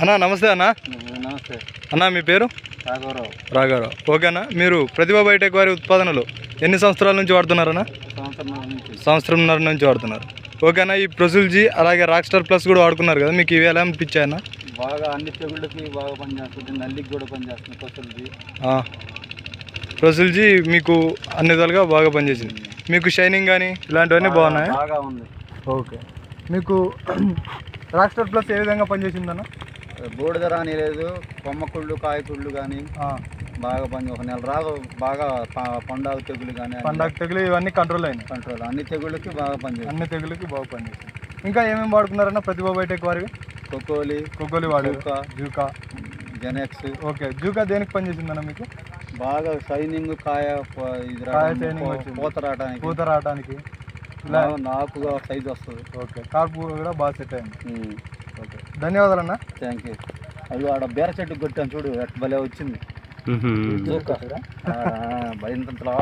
అన్న నమస్తే అన్న. నమస్తే. అన్న మీ పేరు? రాఘవరావు. రాగారావు ఓకేనా మీరు ప్రతిభా బయోటెక్ వారి ఉత్పాదనలు ఎన్ని సంవత్సరాల నుంచి వాడుతున్నారన్నా సంవత్సరంన్నర నుంచి. వాడుతున్నారు. ఓకేనా ఈ ప్రొసిల్జీ అలాగే రాక్ స్టార్ ప్లస్ కూడా వాడుకున్నారు కదా మీకు ఇవి ఎలా అనిపించాయన్నా బాగా అన్ని తెగుళ్ళకి బాగా పనిచేస్తుంది నల్లికి కూడా పనిచేస్తుంది కొత్తది ప్రొసిల్జీ మీకు అన్ని విధాలుగా బాగా పనిచేసింది. మీకు షైనింగ్ కానీ ఇలాంటివన్నీ బాగున్నాయి? బాగా ఉంది. ఓకే. మీకు రాక్ స్టార్ ప్లస్ ఏ విధంగా పనిచేసిందన్న? బూడిద రాని లేదు కొమ్మ కుళ్ళు కాయ కుళ్ళు కానీ బాగా పని ఒక నెల రాగా బాగా పండాగు తెగులు కానీ పండగ తెగులు ఇవన్నీ కంట్రోల్ అయినాయి. కంట్రోల్ అన్ని తెగుళ్ళకి బాగా పనిచేస్తుంది అన్ని తెగులకి బాగా పనిచేసింది ఇంకా ఏమేమి వాడుకున్నారన్న ప్రతిభా బయోటెక్ వారివి? కొక్కోలి కొగ్గోలి వాడు జూకా. జెనెక్స్. ఓకే జూకా దేనికి పనిచేసిందన్న మీకు? బాగా షైనింగ్ కాయ ఇది. పూత రావడానికి. పూత రావడానికి. నాకుగా సైజ్ వస్తుంది. ఓకే కార్పు కూడా బాగా సెట్ అయింది. ఓకే ధన్యవాదాలన్న. థ్యాంక్ యూ అది ఆడ బీర చెట్టు కొట్టాను చూడు భలే వచ్చింది. భయంతంతలా